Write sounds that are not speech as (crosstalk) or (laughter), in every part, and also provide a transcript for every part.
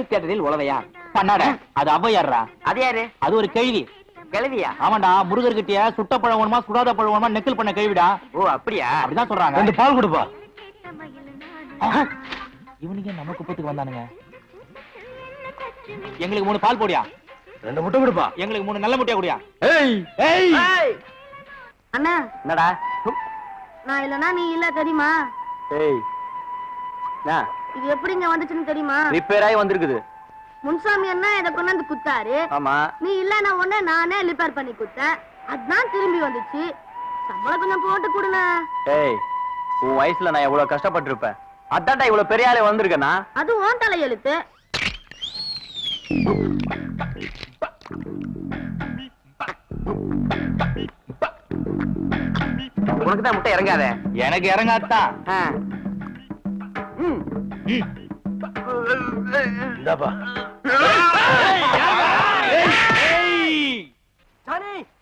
தேட்டரில் உழவையா? பண்ணாட அது ஔவையார்ரா? அது யாரு? அது ஒரு கேள்வி கிளவியா ஆமாண்டா முருகர் கிட்டய சுட்ட பழம் வேணுமா சுடாத பழம் வேணுமா நெக்கல் பண்ண கேள்விடா ஓ அப்படியா? அப்படிதான் சொல்றாங்க. ரெண்டு பால் கொடுப்பா. இவனுங்க நம்ம குப்பத்துக்கு வந்தானுங்க? எங்களுக்கு மூணு பால் போடியா? ரெண்டு முட்டை கொடுப்பா. எங்களுக்கு மூணு நல்ல முட்டையா குடியா? ஏய் ஏய். அண்ணா. என்னடா? நான் இல்லனா நீ இல்ல தெரியுமா? ஏய் இது எப்படி இங்க வந்துச்சுன்னு தெரியுமா? ரிப்பேர் ஆகி வந்திருக்குது. முன்சாமி அண்ணா இத கொண்டாந்து குத்தாரு. ஆமா. நீ இல்ல உடனே நானே ரிப்பேர் பண்ணி குத்தேன். அதான் திரும்பி வந்துச்சு. சம்பளம் கொஞ்சம் போட்டு கொடுண்ணா. ஏய் உன் வயசுல நான் எவ்வளவு கஷ்டப்பட்டிருப்பேன். அதான்டா இவ்வளவு பெரிய ஆளே வந்திருக்கேனா அது ஓன் தலையெழுத்து. உனக்கு தான் முட்டை இறங்காத? எனக்கு இறங்காத்தான் இந்தாப்பா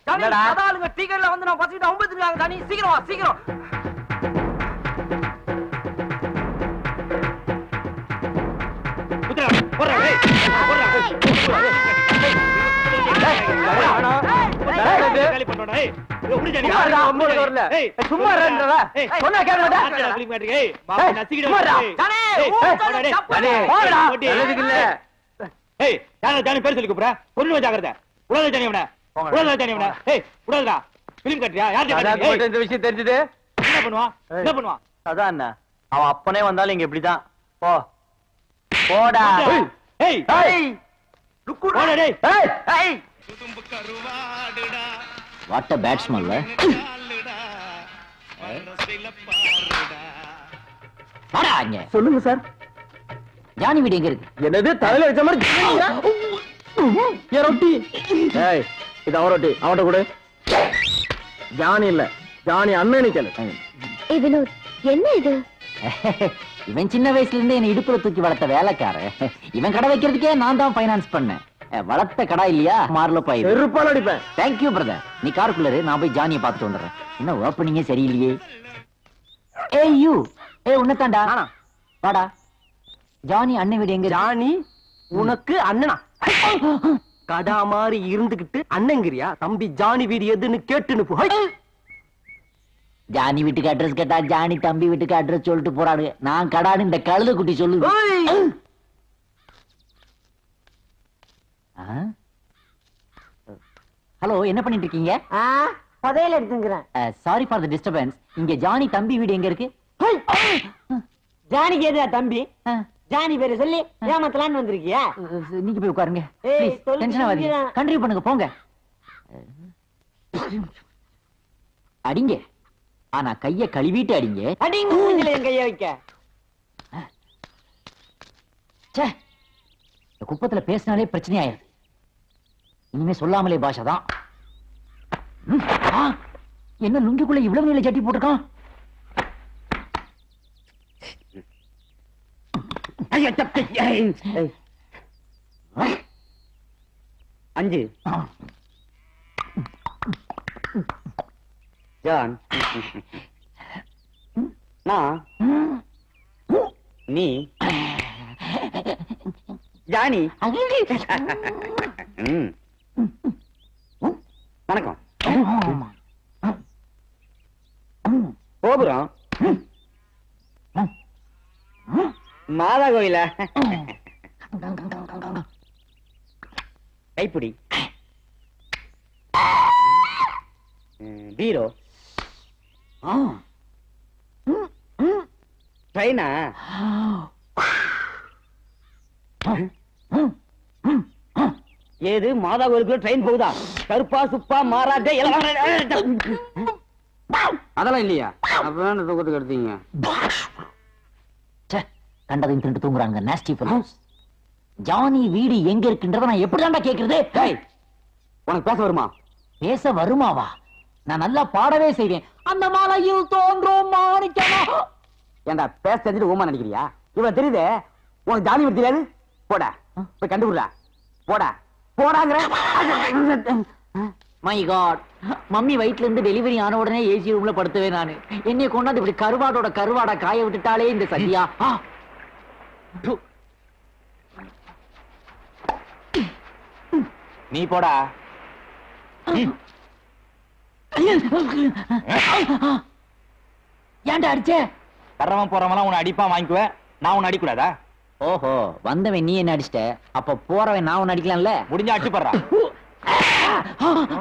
என்னடா? குத்துறா, போடுறா, ஏய், போடுறா. காலி பண்றோம்டா, ஏய். ஏய், புடிச்சா நீ? சும்மா இருடா, அம்மா வரல. ஏய், சும்மா இருடா. ஏய், சொன்னா கேளுடா. ஆத்திரா பிளிக் மாட்டிக்க, ஏய், மாமா ஏய், நசுக்கிட்டு சும்மா இருடா. ஏய். ஜானே, பேர் சொல்லி கூப்பிடுறா. பொண்ணு ஜாக்கிரதை. உடாத ஜானி இவனை. போங்கடா. உடாத ஜானி இவனை. ஏய், உடாதடா. பிலிம் கட்டுறியா? மட்டும் இந்த விஷயம் தெரிஞ்சது ஏய், என்ன பண்ணுவான்? என்ன பண்ணுவான்? அதான் என்ன அவன் அப்பனே வந்தாலும் இங்க இப்படிதான் போ போடா ஏய், ஏய், ஏய். போடா, டேய். ஏய், ஏய். வாட் அ பேட்ஸ்மன்ல இங்க சொல்லுங்க சார். ஜானி வீடு எங்க இருக்கு? என்னது தலையில வச்ச மாதிரி ஏன் ரொட்டி. ஏய் இது அவன் ரொட்டி. அவன்கிட்ட கொடு. ஜானி இல்ல. ஜானி அண்ணன் கேளு. ஏ வினோத் என்ன இது? இவன் சின்ன வயசுல இருந்து என்னை இடுப்புல தூக்கி வளர்த்த வேலைக்காரன். இவன் கடை வைக்கிறதுக்கே நான் தான் ஃபைனான்ஸ் பண்ணேன். வளர்த்த கடை இல்லையா? மார்ல போய் செருப்பால் அடிப்பேன். தேங்க்யூ பிரதர் நீ காருக்குள்ள இரு, நான் போய் ஜானியை பார்த்துட்டு வந்துடுறேன். என்ன ஓப்பனிங்கே சரியில்லையே. ஏய் யூ ஏய் உன்னதாண்டா? வாடா. ஜானி அண்ணன் வீடு எங்க? ஜானி உனக்கு அண்ணனா? கடா மாதிரி இருந்துகிட்டு அண்ணங்கிறியா? தம்பி ஜானி வீடு எதுன்னு கேட்டுன்னு போ. ஹை. ஜானி வீட்டுக்கு அட்ரஸ் கேட்டா ஜானி தம்பி வீட்டுக்கு அட்ரஸ் சொல்லிட்டு போறாரு நான் கடான்னு இந்த கழுத குட்டி சொல்லுது ஏய். ஹலோ என்ன பண்ணிட்டு இருக்கீங்க? புதையல் எடுத்துங்கிறேன். சாரி ஃபார் த டிஸ்டர்பன்ஸ் இங்க ஜானி தம்பி வீடு எங்க இருக்கு? ஜானிக்கு எதுடா தம்பி? ஜானி பேரை சொல்லி ஏமாத்தலான்னு வந்திருக்கியா? நீங்க போய் உட்காருங்க. டென்ஷன் ஆகாதீங்க. கண்டினியூ பண்ணுங்க போங்க. அடிங்க. ஆனா கைய கழுவிட்டு அடிங்க. அடிங்க மூஞ்சில என் கைய வைக்க. இந்த குப்பத்துல பேசினாலே பிரச்சனை ஆயிருது இனிமே சொல்லாமலே பாஷா தான். என்ன லுங்கிக்குள்ள இவ்வளவு நீள சட்டி போட்டிருக்கான்? அஞ்சு. ஜான். நான் நீ. ஜானி. வணக்கம். கோபுரம். மாதா கோயில? கைப்பிடி. பீரோ. ட்ரெயினா? ஏது மாதா கோயிலுக்குள்ள ட்ரெயின் போகுதா? கருப்பா சுப்பா மாறாட்டே எல்லாம் அதெல்லாம் இல்லையா? அப்பதான் தூக்கத்துக்கு எடுத்தீங்க. கண்டதையும் திண்டு தூங்குறாங்க நாஸ்டி fellows. ஜானி வீடு எங்க இருக்குன்றத நான் எப்படிதான்டா கேக்குறது? டேய் உனக்கு பேச வருமா? பேச வருமாவா? நான் நல்லா பாடவே செய்வேன். அந்த மலையில் தோன்றும் மாணிக்கமா? ஏண்டா பேச தெரிஞ்சுட்டு ஊமா நினைக்கிறியா இவன் தெரியுதே. உனக்கு ஜாமி வீடு தெரியாது? போடா. போய் கண்டுபிடுடா. போடா. போடாங்கிற. மை காட் மம்மி வயிற்றுல இருந்து டெலிவரி ஆன உடனே ஏசி ரூம்ல படுத்தவே நானு. என்னைய கொண்டாந்து இப்படி கருவாடோட கருவாடா காய விட்டுட்டாலே இந்த சத்யா. நீ போடா. ஏன்டா அடிச்சே? வர்றவன் போறவன் உன்னை அடிப்பான் வாங்கிக்குவேன் நான் உன்னை அடிக்கூடாதா? ஓஹோ வந்தவன் நீ என்ன அடிச்சிட்ட? அப்ப போறவன் நான் உன்னை அடிக்கலாம்ல? முடிஞ்சா அடிச்சு போடுறா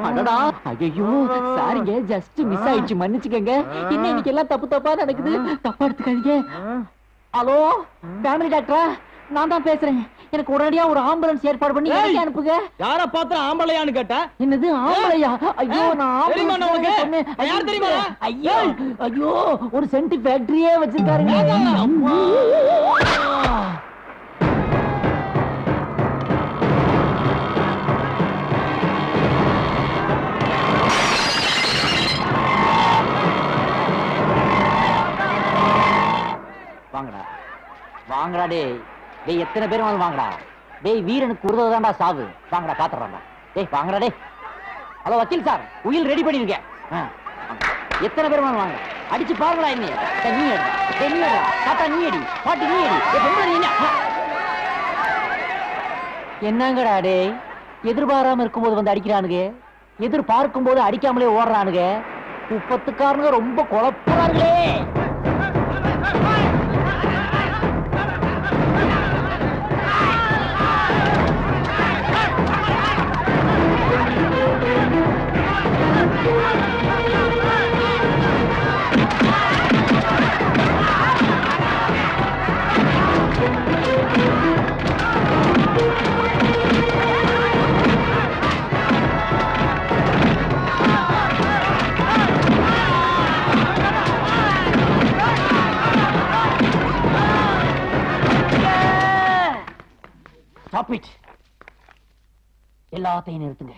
அடடா ஐயோ சாரிங்க ஜஸ்ட் மிஸ் ஆயிடுச்சு மன்னிச்சுக்கங்க. என்ன இன்னைக்கு எல்லாம் தப்பு தப்பா நடக்குது? தப்பா எடுத்துக்காதீங்க. ஹலோ ஃபேமிலி டாக்டரா நான் தான் பேசுறேன். எனக்கு உடனடியா ஒரு ஆம்புலன்ஸ் ஏற்பாடு பண்ணி! எனக்கு அனுப்புங்க. யார பார்த்தா ஆம்பளையான்னு கேட்ட? என்னது ஆம்பளையா? ஐயோ நான். நான் யார் தெரியுமா? ஐயோ ஐயோ ஒரு சென்ட் ஃபேக்டரியே வச்சிருக்காருங்க. வாங்கடா வாங்கடா டேய். டேய் எத்தனை பேர் வந்து வாங்கடா டேய் வீரனுக்கு உருவதாண்டா சாவு. வாங்கடா பாத்துறோம்டா டேய் வாங்கடா டேய். ஹலோ வக்கீல் சார் உயில் ரெடி பண்ணிருங்க எத்தனை பேர் வந்து வாங்க அடிச்சு பாருங்களா என்ன. நீ அடி. டேய், நீ அடி. தாத்தா நீ அடி. பாட்டி நீ அடி. ஏய், நீ என்னங்கடா டேய்? எதிர்பாராம இருக்கும்போது வந்து அடிக்கிறானுங்க. எதிர்பார்க்கும் போது அடிக்காமலே ஓடுறானுங்க. குப்பத்துக்காரனுங்க ரொம்ப குழப்பறாங்களே ஸ்டாப் இட் எல்லாத்தையும் நிறுத்துங்க.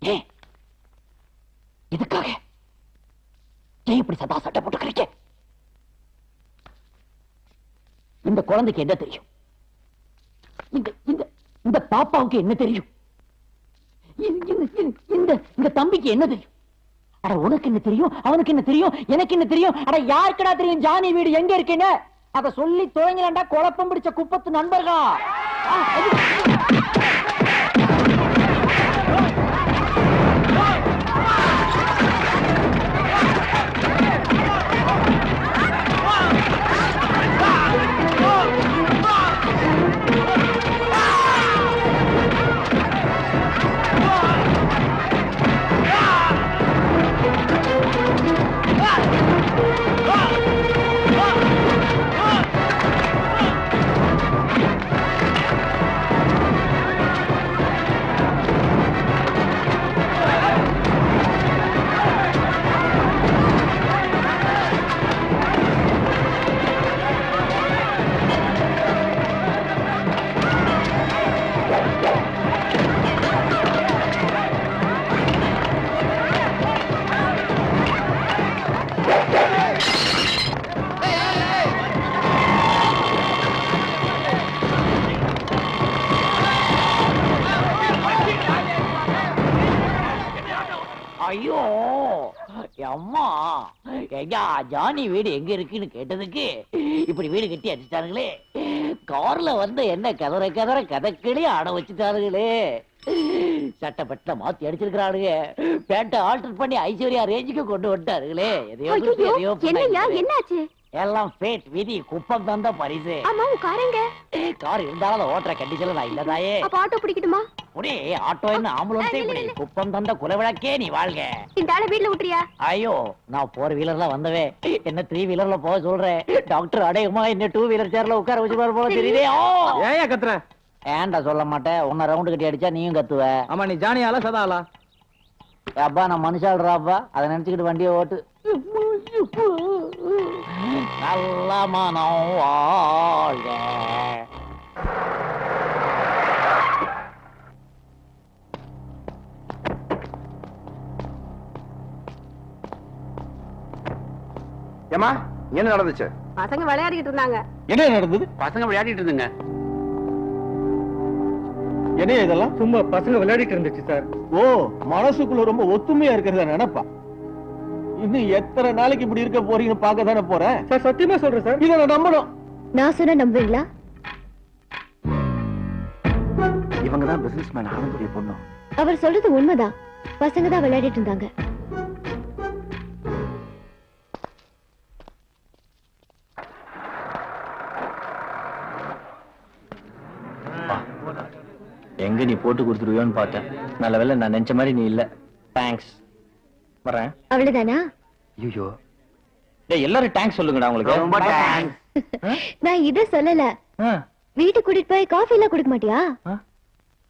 ஏன்? இதுக்காக ஏன் இப்படி சதா சட்டை போட்டுக்கிறீங்க இந்த குழந்தைக்கு என்ன தெரியும்? இந்த இந்த இந்த பாப்பாவுக்கு என்ன தெரியும்? இந்த- இந்த- தம்பிக்கு என்ன தெரியும்? அட உனக்கு என்ன தெரியும்? அவனுக்கு என்ன தெரியும்? எனக்கு என்ன தெரியும்? அட யாருக்கடா தெரியும்? ஜானி வீடு எங்க இருக்குன்னு? அதை சொல்லி துவங்கலண்டா குழப்பம் பிடிச்ச குப்பத்து நண்பர்களா? ஐயா ஜானி வீடு எங்க இருக்குன்னு கேட்டதுக்கு இப்படி வீடு கட்டி அடிச்சிட்டானுங்களே கார்ல வந்து என்ன கதற கதற கதக்கிளி ஆட வச்சுட்டானுங்களே சட்டப்பட்ட மாத்தி அடிச்சிருக்கிறானுங்க பேட்டை ஆல்டர் பண்ணி ஐஸ்வர்யா ரேஞ்சுக்கு கொண்டு வந்துட்டாருங்களே. எதையோ. என்னாச்சு? எல்லாம் ஃபேட் விதி குப்பம் தந்த பரிசு. ஆமா உன் காரங்க கார் இருந்தாலும் அதை ஓட்டுற கண்டிஷன்ல நான் இல்லதாயே அப்ப ஆட்டோ பிடிக்கட்டுமா? உடே ஆட்டோ என்ன ஆம்புலன்ஸே இப்படி குப்பம் தந்த குலவிளக்கே நீ வாழ்க. இந்த ஆளை வீட்டுல விட்டுறியா ஐயோ நான் போர் வீலர்ல வந்தவே. என்ன த்ரீ வீலர்ல போக சொல்றேன் டாக்டர் அடையுமா? என்ன டூ வீலர் சேர்ல உட்கார வச்சு போல தெரியுதே. ஏயா கத்துற? ஏன்டா சொல்ல மாட்டேன் உன்னை ரவுண்டு கட்டி அடிச்சா நீயும் கத்துவ. ஆமா நீ ஜானியால சதாலா. அப்பா நான் மனுஷாடுறாப்பா அதை நினைச்சுக்கிட்டு வண்டியை ஓட்டு. நல்ல மனம் வாழ்க ஏமா என்ன நடந்துச்சு? பசங்க விளையாடிட்டு இருந்தாங்க. என்ன நடந்தது? பசங்க விளையாடிட்டு இருந்துங்க. என்ன இதெல்லாம்? சும்மா பசங்க விளையாடிட்டு இருந்துச்சு சார். ஓ மனசுக்குள்ள ரொம்ப ஒத்துமையா இருக்கிறத நினைப்பா. இன்னும் எத்தனை நாளைக்கு இப்படி இருக்க போறீங்கன்னு பார்க்க தானே போறேன்? சார் சத்தியமா சொல்றேன் சார். இதை நான் நம்பணும். நான் சொன்ன நம்புவீங்களா இவங்க தான் பிசினஸ் மேன் ஆனந்துடைய பொண்ணு அவர் சொல்றது உண்மைதான். பசங்க தான் விளையாடிட்டு இருந்தாங்க. எங்க நீ போட்டு கொடுத்துருவியோன்னு பார்த்தேன். நல்ல வேளை நான் நினைச்ச மாதிரி நீ இல்ல. தேங்க்ஸ் வரேன். அவ்வளவுதானா ஐயோ. எல்லாரும் தேங்க்ஸ் சொல்லுங்கடா உங்களுக்கு. ரொம்ப. நான் இத சொல்லல. ஆ, வீட்டுக்கு கூட்டிட்டு போய் காஃபி எல்லாம் குடிக்க மாட்டியா.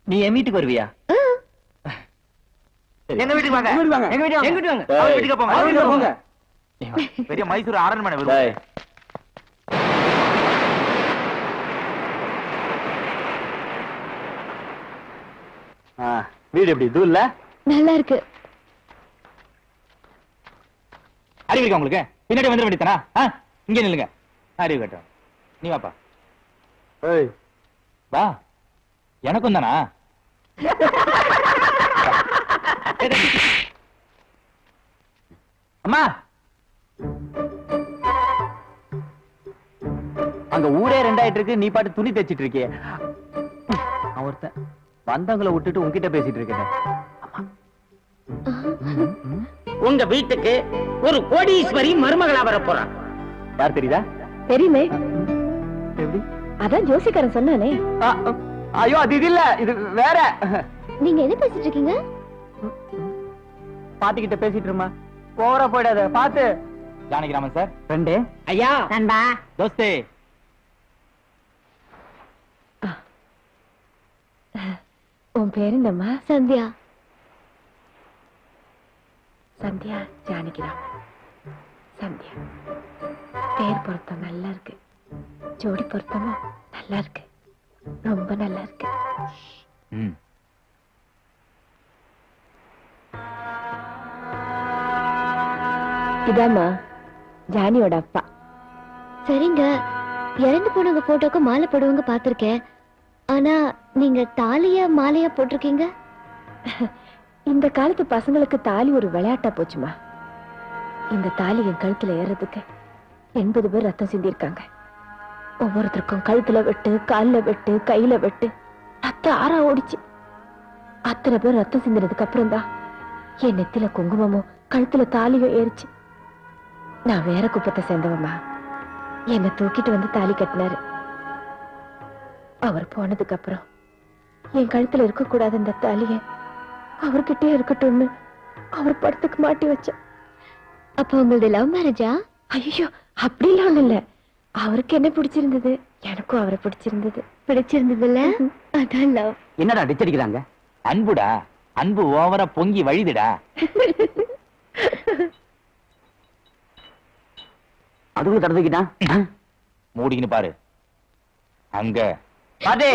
நீ என் வீட்டுக்கு வருவியா. எங்க வீட்டுக்கு வாங்க. எங்க வீட்டுக்கு வாங்க. எங்க வீட்டுக்கு வாங்க. அவர் வீட்டுக்கு போங்க. அவர் வீட்டுக்கு போங்க. நீ வா. பெரிய மைசூர் அரண்மனை. ஆ, வீடு எப்படி? இல்ல? நல்லா இருக்கு. அறிவு இருக்கா உங்களுக்கு? பின்னாடி வந்துட வேண்டியதானா? இங்க நில்லுங்க. அறிவு நீ வாப்பா. ஏய். வா. எனக்கும் தானா? அம்மா. அங்க ஊரே ரெண்டாயிட்டு இருக்கு. நீ பாட்டு துணி தைச்சிட்டு இருக்கியே. அவன் ஒருத்தன் வந்தவங்கள விட்டுட்டு உன்கிட்ட பேசிட்டு இருக்கேன். உங்க வீட்டுக்கு ஒரு கோடீஸ்வரி மருமகளா வர போறான் யார் தெரியுதா? தெரியுமே. எப்படி? அதான் ஜோசிக்காரன் சொன்னானே. ஆ, ஆ, ஐயோ அது இது இல்ல இது வேற. நீங்க என்ன பேசிட்டு இருக்கீங்க பாட்டிக்கிட்ட பேசிட்டு இருமா ஓவரா போயிடாத பாத்து ஜானகிராமன் சார். ரெண்டு. ஐயா. நண்பா. தோஸ்தே. உன் பேர் என்னம்மா? சந்தியா. சந்தியா ஜானகிராம் சந்தியா பேர் பொருத்தம் நல்லா இருக்கு ஜோடி பொருத்தமும் நல்லா இருக்கு ரொம்ப நல்லா இருக்கு இதாம்மா ஜானியோட அப்பா. சரிங்க. இறந்து போனவங்க போட்டோக்கு மாலை போடுவங்க பாத்திருக்கேன் ஆனா நீங்க தாலிய மாலையா போட்டிருக்கீங்க? (laughs) இந்த காலத்து பசங்களுக்கு தாலி ஒரு விளையாட்டா போச்சுமா? இந்த தாலி என் கழுத்துல ஏறதுக்கு எண்பது பேர் ரத்தம் சிந்திருக்காங்க. ஒவ்வொருத்தருக்கும் கழுத்துல வெட்டு கால்ல வெட்டு கையில வெட்டு. ரத்தம் ஆறா ஓடிச்சு. அத்தனை பேர் ரத்தம் சிந்தினதுக்கு அப்புறம் தான் என் நெத்தில குங்குமமும் கழுத்துல தாலியும் ஏறிச்சு. நான் வேற குப்பத்தை சேர்ந்தவம்மா. என்னை தூக்கிட்டு வந்து தாலி கட்டினாரு. அவர் போனதுக்கு அப்புறம் என் கழுத்துல இருக்கக்கூடாது இந்த தாலியை அவர்கிட்டயே இருக்கட்டும்னு அவர் படத்துக்கு மாட்டி வச்சேன் அப்ப உங்களது லவ் மேரேஜா ஐயோ அப்படிலாம் ஒண்ணு இல்ல. அவருக்கு என்ன பிடிச்சிருந்தது? எனக்கும் அவரை பிடிச்சிருந்தது. பிடிச்சிருந்ததுல அதான் லவ் என்னடா டிச்சடிக்கிறாங்க அன்புடா? அன்பு ஓவரா பொங்கி வழிதுடா? அதுக்குள்ள தடுத்துக்கிட்டான் மூடிக்கின்னு பாரு. அங்க. பாட்டே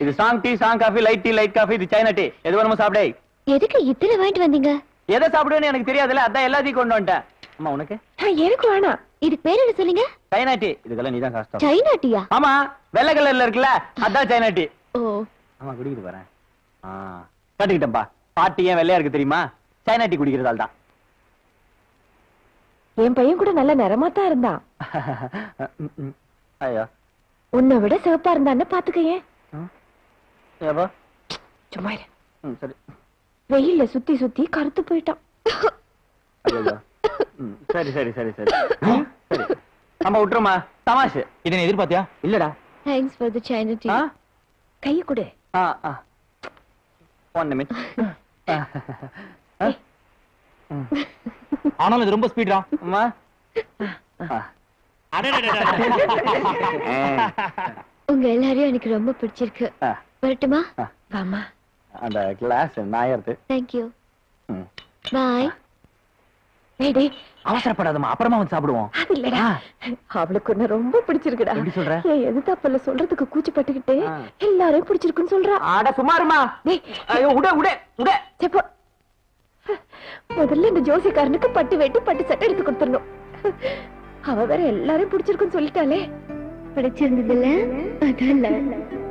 இது சாங் டீ சாங் coffee light tea light coffee இது சைனா டீ எது வேணுமோ சாப்பிடே. எதுக்கு இத்தனை வாங்கிட்டு வந்தீங்க? எதை சாப்பிடுவேன்னு எனக்கு தெரியாதுல்ல அதான் எல்லாத்தையும் கொண்டு வந்துட்டேன். அம்மா உனக்கு? எனக்கு வேணாம். இதுக்கு பேர் என்ன சொன்னீங்க சைனா டீ இதுக்கெல்லாம் நீதான் கஷ்டம். சைனா டீயா ஆமா வெள்ளை கலர்ல இருக்குல்ல அதான் சைனா டீ ஓ. ஆமா குடிக்குது பாரு ஆ கட்டுக்கிட்டேன்பா. பாட்டி ஏன் வெள்ளையா இருக்கு தெரியுமா? சைனா டீ குடிக்கிறதால தான். என் பையன் கூட நல்ல நிறமா தான் இருந்தான். ஐயோ. உன்னை விட சிவப்பா இருந்தான்னு பாத்துக்கேன் ஏப்பா? சும்மா சரி. வெயில்ல சுத்தி சுத்தி கருத்து போயிட்டான். சரி சரி சரி சரி. நம்ம விட்டுருமா தமாஷு. இதை நீ எதிர்பார்த்தியா? இல்லடா. Thanks for the China tea ஆ? கைய கொடு. ஆ ஆ. One minute. ஆனாலும் இது ரொம்ப ஸ்பீடா அம்மா. உங்க எல்லாரையும் எனக்கு ரொம்ப பிடிச்சிருக்கு. வரட்டுமா? வாமா அந்த கிளாஸ் நாயர்து தேங்க்யூ பாய் டேய் அவசரப்படாதம்மா. அப்புறமா வந்து சாப்பிடுவோம். அது இல்லடா. அவளுக்கு உன்னை ரொம்ப பிடிச்சிருக்குடா. எப்படி சொல்ற? என் எதிர்த்தாப்பல்ல சொல்றதுக்கு கூச்சப்பட்டுக்கிட்டு. எல்லாரையும் பிடிச்சிருக்குன்னு சொல்றா. ஆட சுமாருமா டேய். ஐயோ உட உட உட. சரி, போ. முதல்ல இந்த ஜோசிக்காரனுக்கு பட்டு வெட்டி பட்டு சட்டை எடுத்து கொடுத்துடணும். அவ வேற எல்லாரையும் பிடிச்சிருக்குன்னு சொல்லிட்டாளே. பிடிச்சிருந்ததுல அதான்.